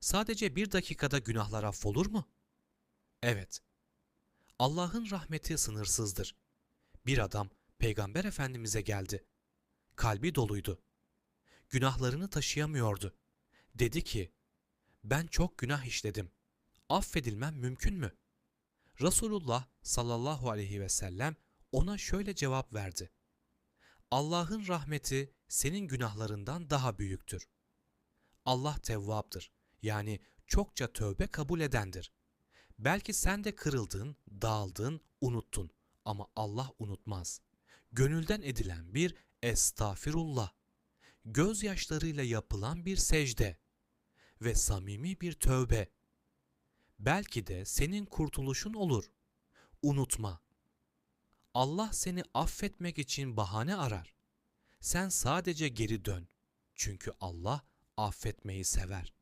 Sadece bir dakikada günahlar affolur mu? Evet. Allah'ın rahmeti sınırsızdır. Bir adam Peygamber Efendimiz'e geldi. Kalbi doluydu. Günahlarını taşıyamıyordu. Dedi ki, ben çok günah işledim. Affedilmem mümkün mü? Resulullah sallallahu aleyhi ve sellem ona şöyle cevap verdi. Allah'ın rahmeti senin günahlarından daha büyüktür. Allah tevvaptır. Yani çokça tövbe kabul edendir. Belki sen de kırıldın, dağıldın, unuttun ama Allah unutmaz. Gönülden edilen bir estağfirullah, gözyaşlarıyla yapılan bir secde ve samimi bir tövbe. Belki de senin kurtuluşun olur. Unutma. Allah seni affetmek için bahane arar. Sen sadece geri dön. Çünkü Allah affetmeyi sever.